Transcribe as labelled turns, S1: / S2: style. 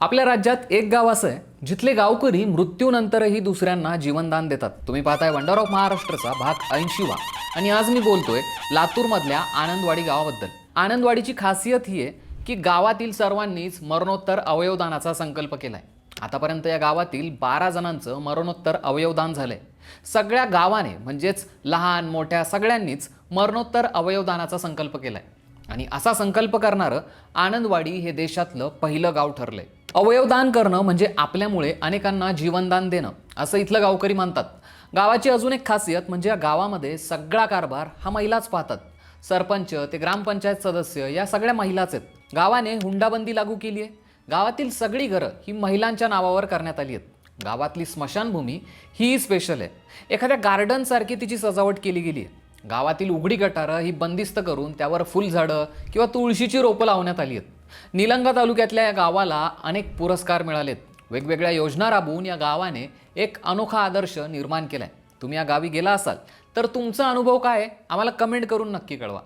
S1: आपल्या राज्यात एक गाव असं आहे जिथले गावकरी मृत्यूनंतरही दुसऱ्यांना जीवनदान देतात. तुम्ही पाहताय वंडर ऑफ महाराष्ट्रचा भाग ऐंशीवा. आणि आज मी बोलतोय लातूरमधल्या आनंदवाडी गावाबद्दल. आनंदवाडीची खासियत ही आहे की गावातील सर्वांनीच मरणोत्तर अवयवदानाचा संकल्प केलाय. आतापर्यंत या गावातील बारा जणांचं मरणोत्तर अवयवदान झालंय. सगळ्या गावाने म्हणजेच लहान मोठ्या सगळ्यांनीच मरणोत्तर अवयवदानाचा संकल्प केलाय. आणि असा संकल्प करणारं आनंदवाडी हे देशातलं पहिलं गाव ठरलंय. अवयवदान करणं म्हणजे आपल्यामुळे अनेकांना जीवनदान देणं असं इथलं गावकरी मानतात. गावाची अजून एक खासियत म्हणजे या गावामध्ये सगळा कारभार हा महिलाच पाहतात. सरपंच ते ग्रामपंचायत सदस्य या सगळ्या महिलाच आहेत. गावाने हुंडाबंदी लागू केली आहे गावातील सगळी घरं ही महिलांच्या नावावर करण्यात आली आहेत. गावातली स्मशानभूमी ही स्पेशल आहे. एखाद्या गार्डनसारखी तिची सजावट केली गेली आहे गावातील उघडी गटारं ही बंदिस्त करून त्यावर फुलझाडं किंवा तुळशीची रोपं लावण्यात आली आहेत. निलंगा तालुक्यातल्या या गावाला अनेक पुरस्कार मिळालेत. वेगवेगळ्या योजना राबवून या गावाने एक अनोखा आदर्श निर्माण केलाय. तुम्ही या गावी गेला असाल तर तुमचा अनुभव काय आहे? आम्हाला कमेंट करून नक्की कळवा.